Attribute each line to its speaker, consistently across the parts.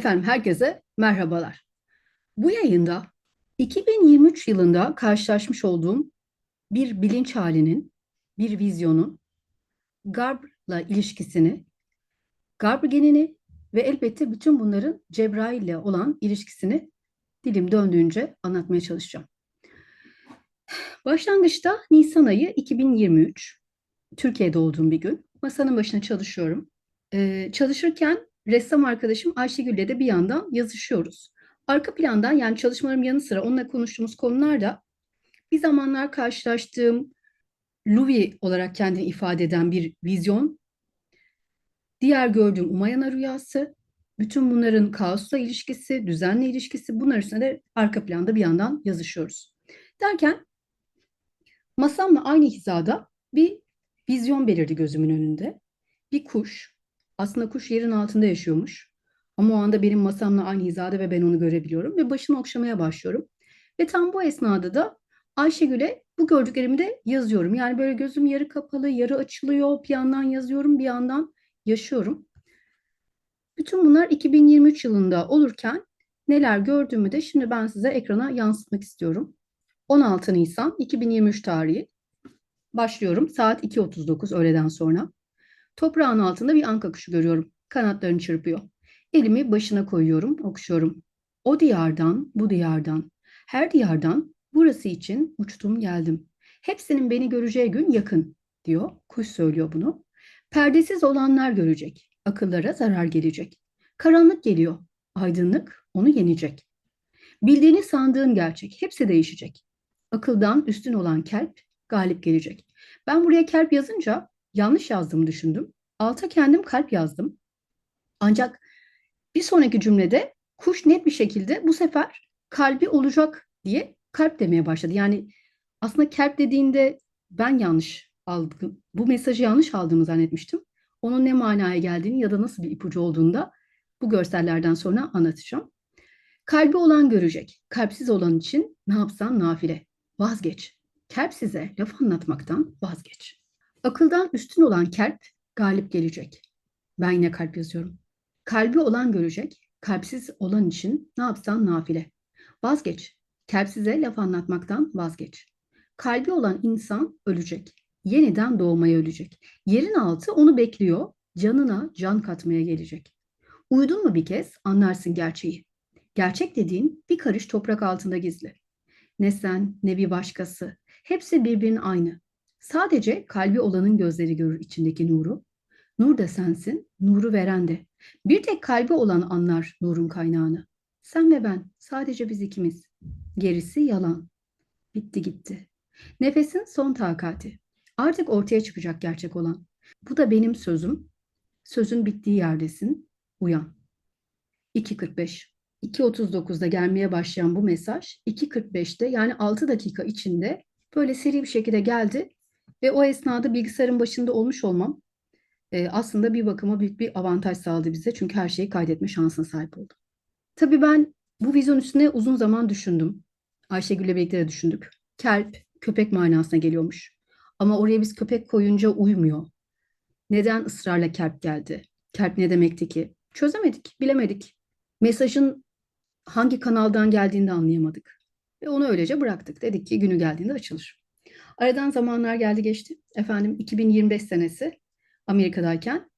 Speaker 1: Efendim herkese merhabalar. Bu yayında 2023 yılında karşılaşmış olduğum bir bilinç halinin, bir vizyonun Garb'la ilişkisini, Garb genini ve elbette bütün bunların Cebrail olan ilişkisini dilim döndüğünce anlatmaya çalışacağım. Başlangıçta Nisan ayı 2023, Türkiye'de olduğum bir gün. Masanın başına çalışıyorum. Ee, çalışırken ressam arkadaşım Ayşegül'le de bir yandan yazışıyoruz. Arka plandan yani çalışmalarım yanı sıra onunla konuştuğumuz konularda bir zamanlar karşılaştığım Louis olarak kendini ifade eden bir vizyon, diğer gördüğüm Umayana rüyası, bütün bunların kaosla ilişkisi, düzenle ilişkisi bunlar üstüne de arka planda bir yandan yazışıyoruz. Derken masamla aynı hizada bir vizyon belirdi gözümün önünde. Bir kuş, aslında kuş yerin altında yaşıyormuş. Ama o anda benim masamla aynı hizada ve ben onu görebiliyorum ve başını okşamaya başlıyorum. Ve tam bu esnada da Ayşegül'e bu gördüklerimi de yazıyorum. Yani böyle gözüm yarı kapalı, yarı açılıyor. Bir yandan yazıyorum, bir yandan yaşıyorum. Bütün bunlar 2023 yılında olurken neler gördüğümü de şimdi ben size ekrana yansıtmak istiyorum. 16 Nisan 2023 tarihi. Başlıyorum saat 2.39 öğleden sonra. Toprağın altında bir anka kuşu görüyorum. Kanatlarını çırpıyor. Elimi başına koyuyorum, okşuyorum. O diyardan, bu diyardan, her diyardan burası için uçtum geldim. Hepsinin beni göreceği gün yakın diyor. Kuş söylüyor bunu. Perdesiz olanlar görecek. Akıllara zarar gelecek. Karanlık geliyor. Aydınlık onu yenecek. Bildiğini sandığın gerçek. Hepsi değişecek. Akıldan üstün olan kelp galip gelecek. Ben buraya kelp yazınca yanlış yazdığımı düşündüm. Alta kendim kalp yazdım. Ancak bir sonraki cümlede kuş net bir şekilde bu sefer kalbi olacak diye kalp demeye başladı. Yani aslında kalp dediğinde ben yanlış aldım. Bu mesajı yanlış aldığımı zannetmiştim. Onun ne manaya geldiğini ya da nasıl bir ipucu olduğunu da bu görsellerden sonra anlatacağım. Kalbi olan görecek. Kalpsiz olan için ne yapsan nafile. Vazgeç. Kalp size laf anlatmaktan vazgeç. Akıldan üstün olan kalp galip gelecek. Ben yine kalp yazıyorum. Kalbi olan görecek, kalpsiz olan için ne yapsan nafile. Vazgeç. Kalpsize laf anlatmaktan vazgeç. Kalbi olan insan ölecek. Yeniden doğmaya ölecek. Yerin altı onu bekliyor. Canına can katmaya gelecek. Uydun mu bir kez anlarsın gerçeği. Gerçek dediğin bir karış toprak altında gizli. Ne sen ne bir başkası. Hepsi birbirinin aynı. Sadece kalbi olanın gözleri görür içindeki nuru. Nur da sensin, nuru veren de. Bir tek kalbi olan anlar nurun kaynağını. Sen ve ben, sadece biz ikimiz. Gerisi yalan. Bitti gitti. Nefesin son takati. Artık ortaya çıkacak gerçek olan. Bu da benim sözüm. Sözün bittiği yerdesin. Uyan. 2.45. 2.39'da gelmeye başlayan bu mesaj 2.45'te yani 6 dakika içinde böyle seri bir şekilde geldi ve o esnada bilgisayarın başında olmuş olmam e, aslında bir bakıma büyük bir avantaj sağladı bize. Çünkü her şeyi kaydetme şansına sahip oldum. Tabii ben bu vizyon üstüne uzun zaman düşündüm. Ayşegül'le birlikte de düşündük. Kelp, köpek manasına geliyormuş. Ama oraya biz köpek koyunca uymuyor. Neden ısrarla kelp geldi? Kelp ne demekti ki? Çözemedik, bilemedik. Mesajın hangi kanaldan geldiğini de anlayamadık. Ve onu öylece bıraktık. Dedik ki günü geldiğinde açılır. Aradan zamanlar geldi geçti. Efendim 2025 senesi Amerika'dayken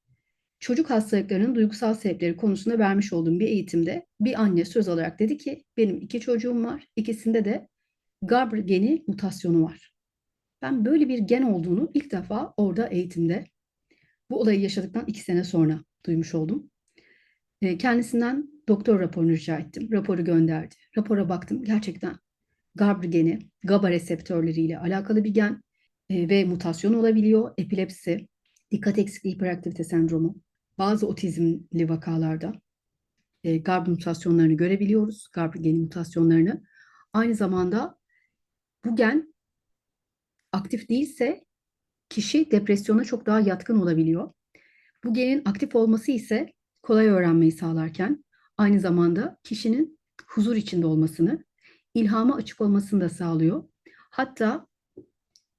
Speaker 1: çocuk hastalıklarının duygusal sebepleri konusunda vermiş olduğum bir eğitimde bir anne söz olarak dedi ki benim iki çocuğum var. İkisinde de Gabr geni mutasyonu var. Ben böyle bir gen olduğunu ilk defa orada eğitimde bu olayı yaşadıktan iki sene sonra duymuş oldum. Kendisinden doktor raporunu rica ettim. Raporu gönderdi. Rapora baktım. Gerçekten Gabr geni, GABA reseptörleriyle alakalı bir gen ve mutasyon olabiliyor. Epilepsi, dikkat eksikliği hiperaktivite sendromu, bazı otizmli vakalarda e, GARB mutasyonlarını görebiliyoruz. GARB geni mutasyonlarını. Aynı zamanda bu gen aktif değilse kişi depresyona çok daha yatkın olabiliyor. Bu genin aktif olması ise kolay öğrenmeyi sağlarken aynı zamanda kişinin huzur içinde olmasını, ilhama açık olmasını da sağlıyor. Hatta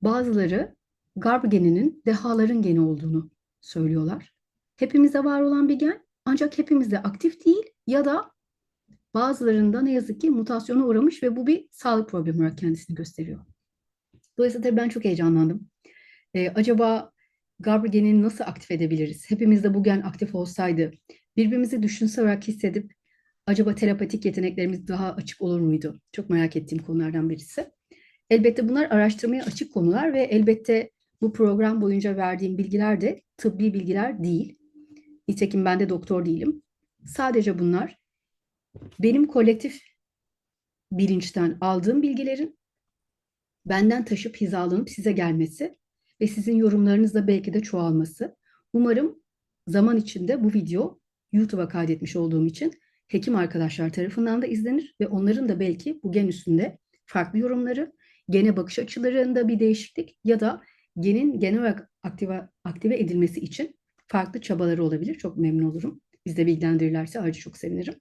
Speaker 1: bazıları Garb geninin dehaların geni olduğunu söylüyorlar. Hepimizde var olan bir gen ancak hepimizde aktif değil ya da bazılarında ne yazık ki mutasyona uğramış ve bu bir sağlık problemi olarak kendisini gösteriyor. Dolayısıyla tabii ben çok heyecanlandım. Ee, acaba Gabr genini nasıl aktif edebiliriz? Hepimizde bu gen aktif olsaydı, birbirimizi düşünsel olarak hissedip acaba terapatik yeteneklerimiz daha açık olur muydu? Çok merak ettiğim konulardan birisi. Elbette bunlar araştırmaya açık konular ve elbette bu program boyunca verdiğim bilgiler de tıbbi bilgiler değil. Nitekim ben de doktor değilim. Sadece bunlar benim kolektif bilinçten aldığım bilgilerin benden taşıp hizalanıp size gelmesi ve sizin yorumlarınızla belki de çoğalması. Umarım zaman içinde bu video YouTube'a kaydetmiş olduğum için hekim arkadaşlar tarafından da izlenir ve onların da belki bu gen üstünde farklı yorumları, gene bakış açılarında bir değişiklik ya da genin genel olarak aktive, aktive edilmesi için farklı çabaları olabilir. Çok memnun olurum. Biz de bilgilendirirlerse ayrıca çok sevinirim.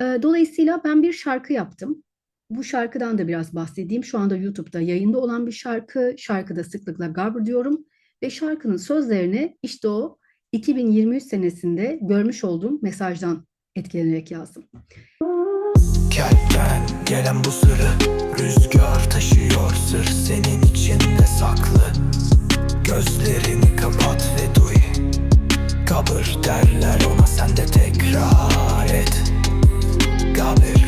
Speaker 1: Dolayısıyla ben bir şarkı yaptım. Bu şarkıdan da biraz bahsedeyim. Şu anda YouTube'da yayında olan bir şarkı. Şarkıda sıklıkla Gabr diyorum. Ve şarkının sözlerini işte o 2023 senesinde görmüş olduğum mesajdan etkilenerek yazdım.
Speaker 2: Kalpten gelen bu sırrı Rüzgar taşıyor. Sır senin içinde saklı. Gözlerini kapat ve duy. Kabır derler ona sen de tekrar et. Gabir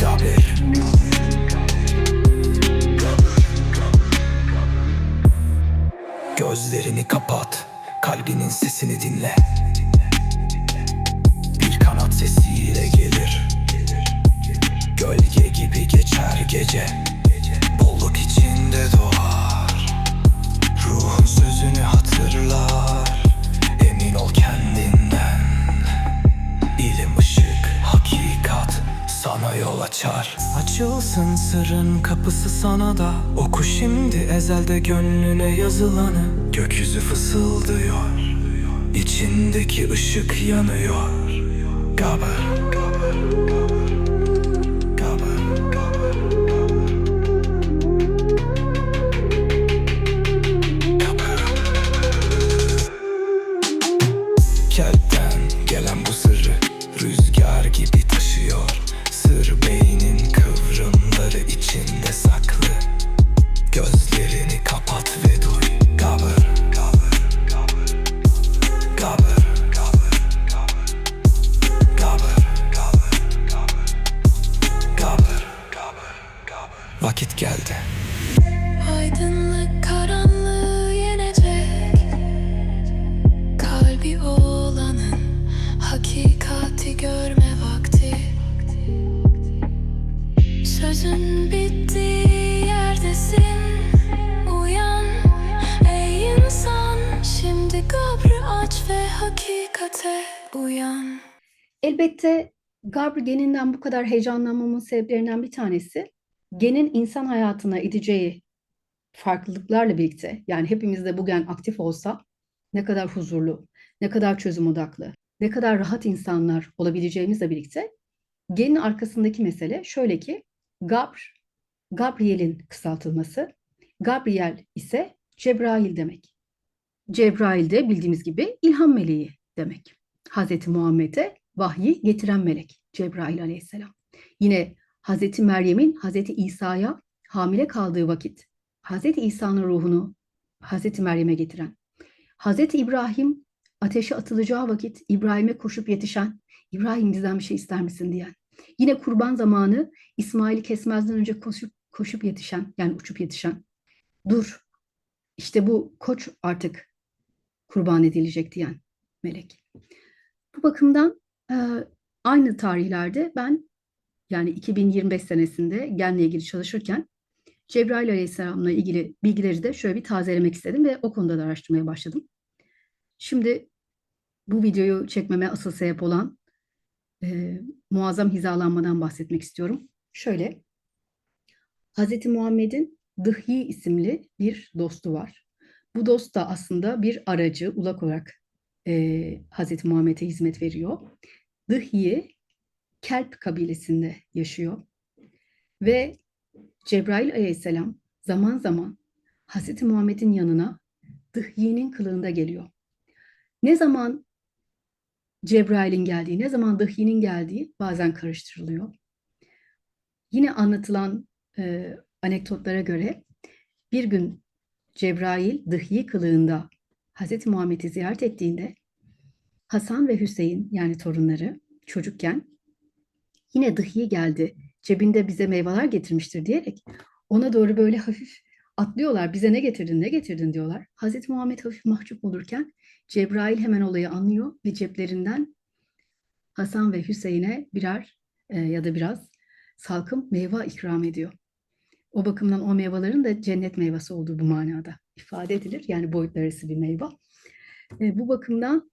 Speaker 2: Gabir Gözlerini kapat Kalbinin sesini dinle Gölge gibi geçer gece. Bolluk içinde doğar. Ruhun sözünü hatırlar. Emin ol kendinden. İlim ışık hakikat sana yol açar. Açılsın sırrın kapısı sana da. Oku şimdi ezelde gönlüne yazılanı. Gökyüzü fısıldıyor. İçindeki ışık yanıyor. Gaber Gaber Gaber
Speaker 1: Elbette Gabr geninden bu kadar heyecanlanmamın sebeplerinden bir tanesi genin insan hayatına edeceği farklılıklarla birlikte yani hepimizde bu gen aktif olsa ne kadar huzurlu, ne kadar çözüm odaklı, ne kadar rahat insanlar olabileceğimizle birlikte genin arkasındaki mesele şöyle ki Gabr, Gabriel'in kısaltılması, Gabriel ise Cebrail demek. Cebrail de bildiğimiz gibi ilham meleği demek. Hazreti Muhammed'e vahyi getiren melek Cebrail aleyhisselam. Yine Hazreti Meryem'in Hazreti İsa'ya hamile kaldığı vakit Hazreti İsa'nın ruhunu Hazreti Meryem'e getiren, Hazreti İbrahim ateşe atılacağı vakit İbrahim'e koşup yetişen, İbrahim bizden bir şey ister misin diyen, yine kurban zamanı İsmail'i kesmezden önce koşup koşup yetişen, yani uçup yetişen, dur işte bu koç artık kurban edilecek diyen melek. Bu bakımdan e, aynı tarihlerde ben yani 2025 senesinde genle ilgili çalışırken Cebrail Aleyhisselam'la ilgili bilgileri de şöyle bir tazelemek istedim ve o konuda da araştırmaya başladım. Şimdi bu videoyu çekmeme asıl sebep olan e, muazzam hizalanmadan bahsetmek istiyorum. Şöyle, Hz. Muhammed'in Dıhyi isimli bir dostu var. Bu dost da aslında bir aracı, ulak olarak e, Hz. Muhammed'e hizmet veriyor. Dıhyi, Kelp kabilesinde yaşıyor. Ve Cebrail aleyhisselam zaman zaman Hz. Muhammed'in yanına Dıhyi'nin kılığında geliyor. Ne zaman Cebrail'in geldiği, ne zaman Dıhyi'nin geldiği bazen karıştırılıyor. Yine anlatılan e, anekdotlara göre bir gün Cebrail Dıhyi kılığında Hz. Muhammed'i ziyaret ettiğinde Hasan ve Hüseyin yani torunları çocukken yine Dıhyi geldi cebinde bize meyveler getirmiştir diyerek ona doğru böyle hafif atlıyorlar. Bize ne getirdin ne getirdin diyorlar. Hz. Muhammed hafif mahcup olurken Cebrail hemen olayı anlıyor ve ceplerinden Hasan ve Hüseyin'e birer e, ya da biraz salkım meyve ikram ediyor. O bakımdan o meyvelerin de cennet meyvesi olduğu bu manada ifade edilir. Yani boyutlar arası bir meyve. E, bu bakımdan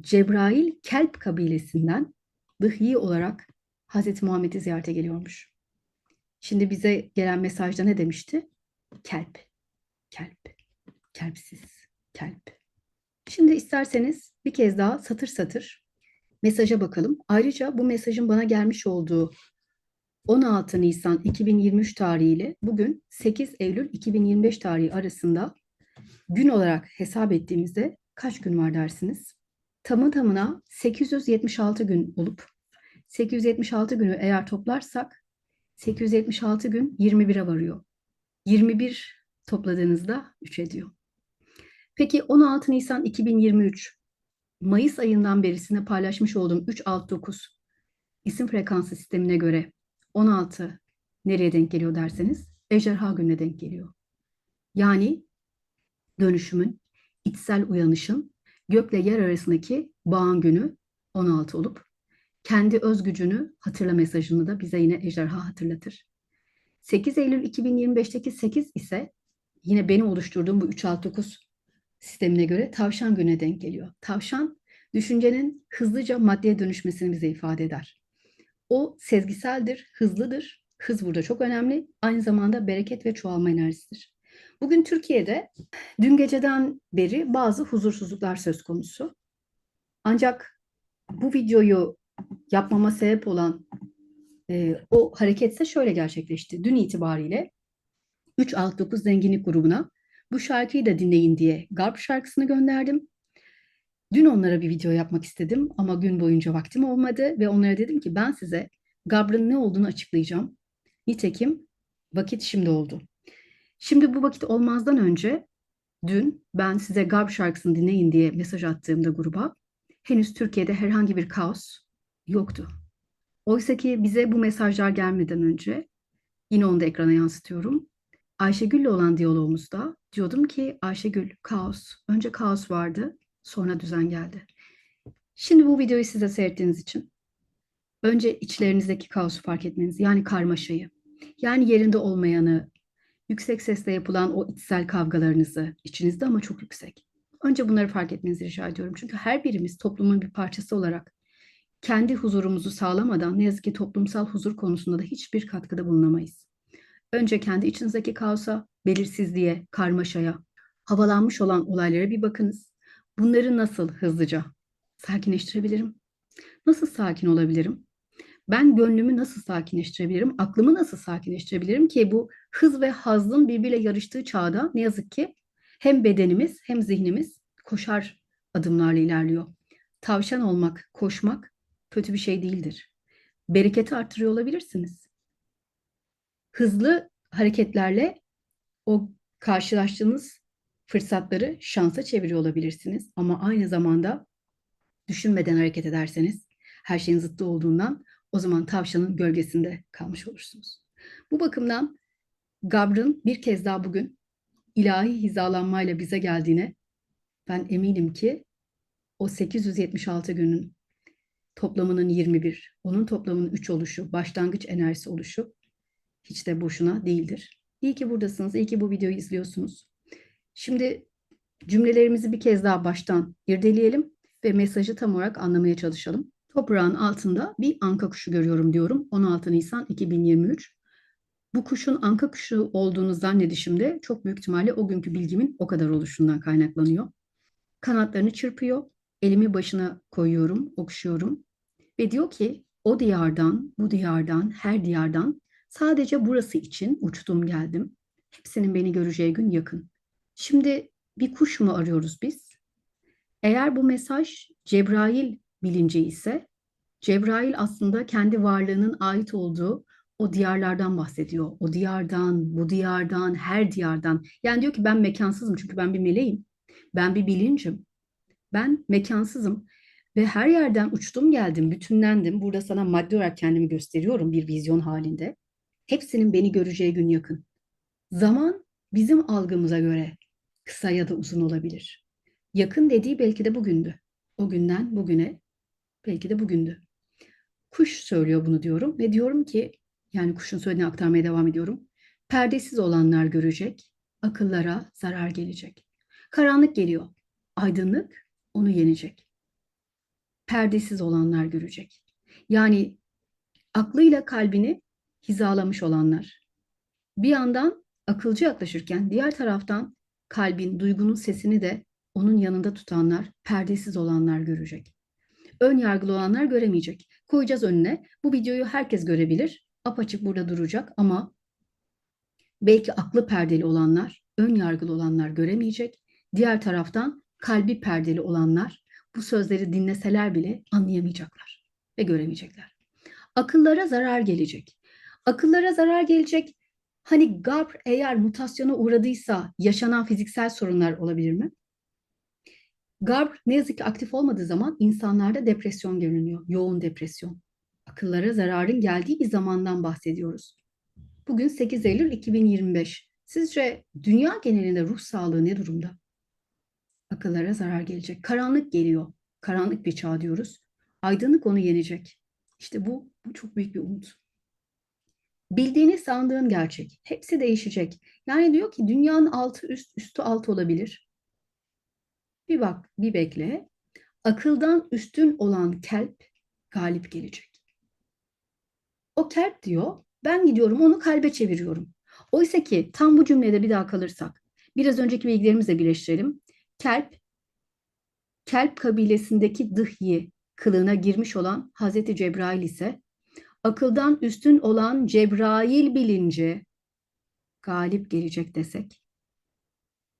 Speaker 1: Cebrail Kelp kabilesinden Dıhyi olarak Hazreti Muhammed'i ziyarete geliyormuş. Şimdi bize gelen mesajda ne demişti? Kelp, kelp, kelpsiz, kelp. Şimdi isterseniz bir kez daha satır satır mesaja bakalım. Ayrıca bu mesajın bana gelmiş olduğu 16 Nisan 2023 tarihiyle bugün 8 Eylül 2025 tarihi arasında gün olarak hesap ettiğimizde kaç gün var dersiniz? Tamı tamına 876 gün olup 876 günü eğer toplarsak 876 gün 21'e varıyor. 21 topladığınızda 3 ediyor. Peki 16 Nisan 2023 Mayıs ayından berisine paylaşmış olduğum 369 isim frekansı sistemine göre 16 nereye denk geliyor derseniz ejderha gününe denk geliyor. Yani dönüşümün, içsel uyanışın gökle yer arasındaki bağın günü 16 olup kendi öz gücünü hatırla mesajını da bize yine ejderha hatırlatır. 8 Eylül 2025'teki 8 ise yine benim oluşturduğum bu 369 sistemine göre tavşan gününe denk geliyor. Tavşan düşüncenin hızlıca maddeye dönüşmesini bize ifade eder. O sezgiseldir, hızlıdır. Hız burada çok önemli. Aynı zamanda bereket ve çoğalma enerjisidir. Bugün Türkiye'de dün geceden beri bazı huzursuzluklar söz konusu. Ancak bu videoyu yapmama sebep olan e, o hareketse şöyle gerçekleşti. Dün itibariyle 369 Zenginlik grubuna bu şarkıyı da dinleyin diye Garp şarkısını gönderdim. Dün onlara bir video yapmak istedim ama gün boyunca vaktim olmadı ve onlara dedim ki ben size Gabr'ın ne olduğunu açıklayacağım. Nitekim vakit şimdi oldu. Şimdi bu vakit olmazdan önce dün ben size Garb şarkısını dinleyin diye mesaj attığımda gruba henüz Türkiye'de herhangi bir kaos yoktu. Oysa ki bize bu mesajlar gelmeden önce yine onu da ekrana yansıtıyorum. Ayşegül'le olan diyalogumuzda diyordum ki Ayşegül kaos. Önce kaos vardı sonra düzen geldi. Şimdi bu videoyu size seyrettiğiniz için önce içlerinizdeki kaosu fark etmeniz yani karmaşayı yani yerinde olmayanı yüksek sesle yapılan o içsel kavgalarınızı içinizde ama çok yüksek. Önce bunları fark etmenizi rica ediyorum. Çünkü her birimiz toplumun bir parçası olarak kendi huzurumuzu sağlamadan ne yazık ki toplumsal huzur konusunda da hiçbir katkıda bulunamayız. Önce kendi içinizdeki kaosa, belirsizliğe, karmaşaya, havalanmış olan olaylara bir bakınız. Bunları nasıl hızlıca sakinleştirebilirim? Nasıl sakin olabilirim? Ben gönlümü nasıl sakinleştirebilirim? Aklımı nasıl sakinleştirebilirim ki bu hız ve hazın birbiriyle yarıştığı çağda ne yazık ki hem bedenimiz hem zihnimiz koşar adımlarla ilerliyor. Tavşan olmak, koşmak kötü bir şey değildir. Bereketi arttırıyor olabilirsiniz. Hızlı hareketlerle o karşılaştığınız fırsatları şansa çeviriyor olabilirsiniz. Ama aynı zamanda düşünmeden hareket ederseniz her şeyin zıttı olduğundan o zaman tavşanın gölgesinde kalmış olursunuz. Bu bakımdan Gabr'ın bir kez daha bugün ilahi hizalanmayla bize geldiğine ben eminim ki o 876 günün toplamının 21, onun toplamının 3 oluşu, başlangıç enerjisi oluşu hiç de boşuna değildir. İyi ki buradasınız, iyi ki bu videoyu izliyorsunuz. Şimdi cümlelerimizi bir kez daha baştan irdeleyelim ve mesajı tam olarak anlamaya çalışalım. Toprağın altında bir anka kuşu görüyorum diyorum. 16 Nisan 2023. Bu kuşun anka kuşu olduğunu zannedişimde çok büyük ihtimalle o günkü bilgimin o kadar oluşundan kaynaklanıyor. Kanatlarını çırpıyor, elimi başına koyuyorum, okşuyorum ve diyor ki o diyardan, bu diyardan, her diyardan sadece burası için uçtum geldim. Hepsinin beni göreceği gün yakın. Şimdi bir kuş mu arıyoruz biz? Eğer bu mesaj Cebrail bilinci ise Cebrail aslında kendi varlığının ait olduğu o diyarlardan bahsediyor. O diyardan, bu diyardan, her diyardan. Yani diyor ki ben mekansızım çünkü ben bir meleğim. Ben bir bilincim. Ben mekansızım ve her yerden uçtum geldim, bütünlendim. Burada sana madde olarak kendimi gösteriyorum bir vizyon halinde. Hepsinin beni göreceği gün yakın. Zaman bizim algımıza göre kısa ya da uzun olabilir. Yakın dediği belki de bugündü. O günden bugüne belki de bugündü. Kuş söylüyor bunu diyorum ve diyorum ki yani kuşun söylediğini aktarmaya devam ediyorum. Perdesiz olanlar görecek, akıllara zarar gelecek. Karanlık geliyor, aydınlık onu yenecek. Perdesiz olanlar görecek. Yani aklıyla kalbini hizalamış olanlar. Bir yandan akılcı yaklaşırken diğer taraftan kalbin, duygunun sesini de onun yanında tutanlar, perdesiz olanlar görecek. Ön yargılı olanlar göremeyecek. Koyacağız önüne. Bu videoyu herkes görebilir. Apaçık burada duracak ama belki aklı perdeli olanlar, ön yargılı olanlar göremeyecek. Diğer taraftan kalbi perdeli olanlar bu sözleri dinleseler bile anlayamayacaklar ve göremeyecekler. Akıllara zarar gelecek. Akıllara zarar gelecek. Hani GARP eğer mutasyona uğradıysa yaşanan fiziksel sorunlar olabilir mi? GARP ne yazık ki aktif olmadığı zaman insanlarda depresyon görünüyor. Yoğun depresyon. Akıllara zararın geldiği bir zamandan bahsediyoruz. Bugün 8 Eylül 2025. Sizce dünya genelinde ruh sağlığı ne durumda? Akıllara zarar gelecek. Karanlık geliyor. Karanlık bir çağ diyoruz. Aydınlık onu yenecek. İşte bu, bu çok büyük bir umut. Bildiğini sandığın gerçek. Hepsi değişecek. Yani diyor ki dünyanın altı üst, üstü alt olabilir. Bir bak, bir bekle. Akıldan üstün olan kelp galip gelecek. O kelp diyor, ben gidiyorum onu kalbe çeviriyorum. Oysa ki tam bu cümlede bir daha kalırsak, biraz önceki bilgilerimizle birleştirelim. Kelp, kelp kabilesindeki dıhyi kılığına girmiş olan Hazreti Cebrail ise akıldan üstün olan Cebrail bilinci galip gelecek desek.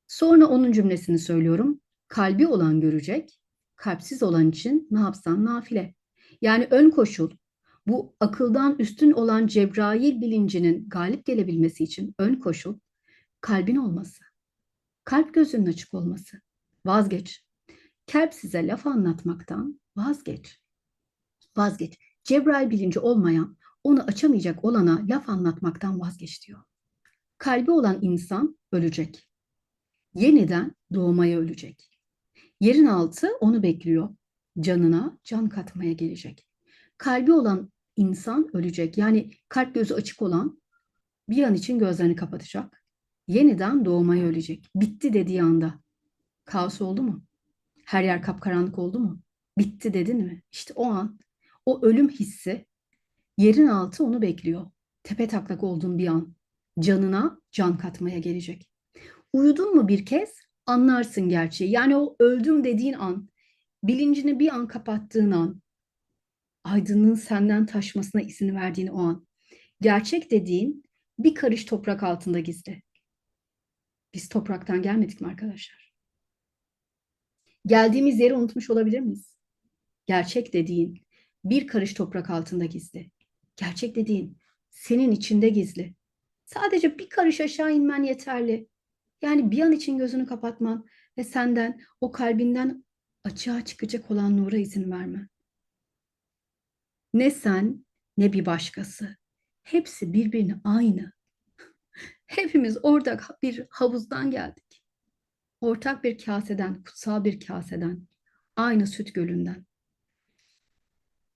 Speaker 1: Sonra onun cümlesini söylüyorum. Kalbi olan görecek, kalpsiz olan için ne yapsan nafile. Yani ön koşul bu akıldan üstün olan Cebrail bilincinin galip gelebilmesi için ön koşul kalbin olması. Kalp gözünün açık olması. Vazgeç. Kalp size laf anlatmaktan vazgeç. Vazgeç. Cebrail bilinci olmayan, onu açamayacak olana laf anlatmaktan vazgeç diyor. Kalbi olan insan ölecek. Yeniden doğmaya ölecek. Yerin altı onu bekliyor. Canına can katmaya gelecek. Kalbi olan insan ölecek. Yani kalp gözü açık olan bir an için gözlerini kapatacak. Yeniden doğmaya ölecek. Bitti dediği anda. Kaos oldu mu? Her yer kapkaranlık oldu mu? Bitti dedin mi? İşte o an o ölüm hissi yerin altı onu bekliyor. Tepe taklak olduğun bir an canına can katmaya gelecek. Uyudun mu bir kez anlarsın gerçeği. Yani o öldüm dediğin an, bilincini bir an kapattığın an, aydınlığın senden taşmasına izin verdiğin o an. Gerçek dediğin bir karış toprak altında gizli. Biz topraktan gelmedik mi arkadaşlar? Geldiğimiz yeri unutmuş olabilir miyiz? Gerçek dediğin bir karış toprak altında gizli. Gerçek dediğin senin içinde gizli. Sadece bir karış aşağı inmen yeterli. Yani bir an için gözünü kapatman ve senden, o kalbinden açığa çıkacak olan nura izin verme. Ne sen ne bir başkası. Hepsi birbirine aynı. Hepimiz ortak bir havuzdan geldik. Ortak bir kaseden, kutsal bir kaseden, aynı süt gölünden.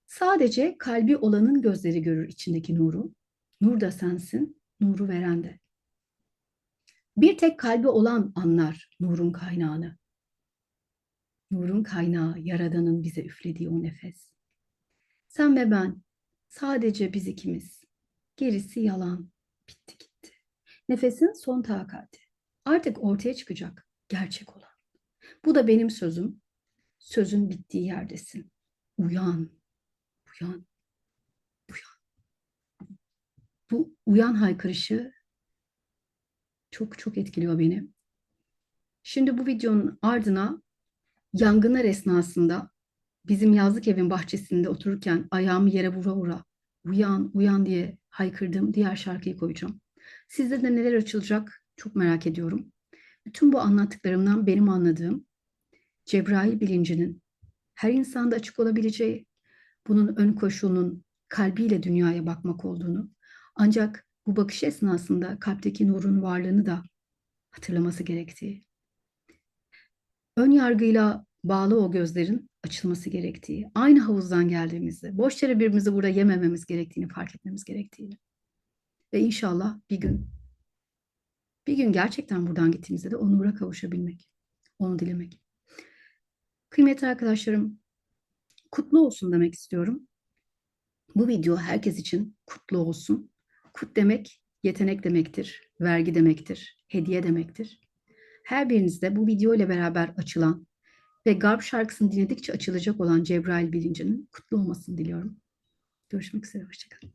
Speaker 1: Sadece kalbi olanın gözleri görür içindeki nuru. Nur da sensin, nuru veren de. Bir tek kalbi olan anlar nurun kaynağını. Nurun kaynağı Yaradan'ın bize üflediği o nefes. Sen ve ben, sadece biz ikimiz. Gerisi yalan, bitti gitti. Nefesin son takati. Artık ortaya çıkacak gerçek olan. Bu da benim sözüm. Sözün bittiği yerdesin. Uyan, uyan, uyan. Bu uyan haykırışı çok çok etkiliyor beni. Şimdi bu videonun ardına yangınlar esnasında bizim yazlık evin bahçesinde otururken ayağımı yere vura vura uyan uyan diye haykırdığım diğer şarkıyı koyacağım. Sizde de neler açılacak çok merak ediyorum. Bütün bu anlattıklarımdan benim anladığım Cebrail bilincinin her insanda açık olabileceği, bunun ön koşulunun kalbiyle dünyaya bakmak olduğunu, ancak bu bakış esnasında kalpteki nurun varlığını da hatırlaması gerektiği, ön yargıyla bağlı o gözlerin açılması gerektiği, aynı havuzdan geldiğimizde, boş yere birbirimizi burada yemememiz gerektiğini fark etmemiz gerektiğini ve inşallah bir gün, bir gün gerçekten buradan gittiğimizde de o nura kavuşabilmek, onu dilemek. Kıymetli arkadaşlarım, kutlu olsun demek istiyorum. Bu video herkes için kutlu olsun. Kut demek yetenek demektir, vergi demektir, hediye demektir. Her birinizde bu video ile beraber açılan ve Garp şarkısını dinledikçe açılacak olan Cebrail bilincinin kutlu olmasını diliyorum. Görüşmek üzere, hoşçakalın.